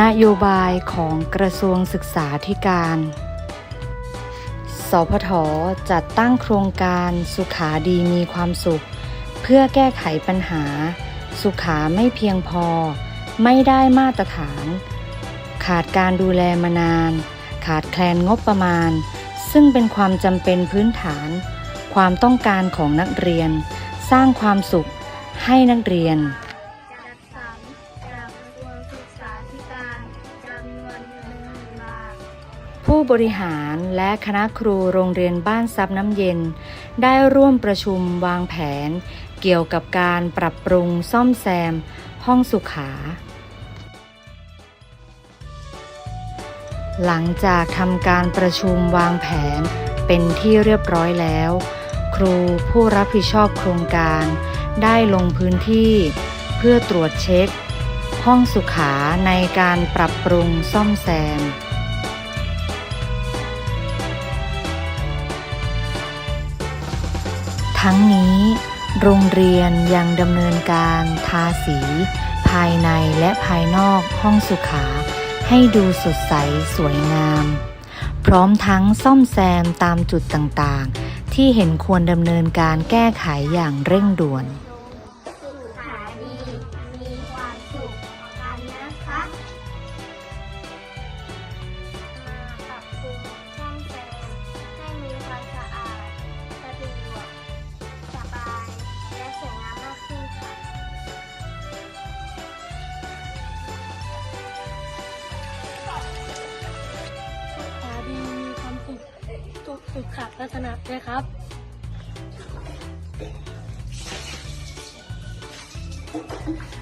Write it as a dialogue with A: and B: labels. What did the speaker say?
A: นโยบายของกระทรวงศึกษาธิการ สพทจัดตั้งโครงการสุขาดีมีความสุข เพื่อแก้ไขปัญหา สุขาไม่เพียงพอ ไม่ได้มาตรฐาน ขาดการดูแลมานาน ขาดแคลนงบประมาณ ซึ่งเป็นความจำเป็นพื้นฐาน ความต้องการของนักเรียน สร้างความสุขให้นักเรียน ผู้บริหารและคณะครูโรงเรียนบ้านซับน้ำเย็น ได้ร่วมประชุมวางแผน เกี่ยวกับการปรับปรุงซ่อมแซม ห้องสุขา หลังจากทำการประชุมวางแผนเป็นที่เรียบร้อยแล้ว ครูผู้รับผิดชอบโครงการ ได้ลงพื้นที่ เพื่อตรวจเช็ค ห้องสุขาในการปรับปรุงซ่อมแซม ทั้งนี้ โรงเรียนยังดำเนินการทาสี ภายในและภายนอกห้องสุขา ให้ดูสดใสสวยงาม พร้อมทั้งซ่อมแซมตามจุดต่างๆ ที่เห็นควรดำเนินการแก้ไขอย่างเร่งด่วน
B: สุขสุขขัดลักษณะด้วยครับ
C: ข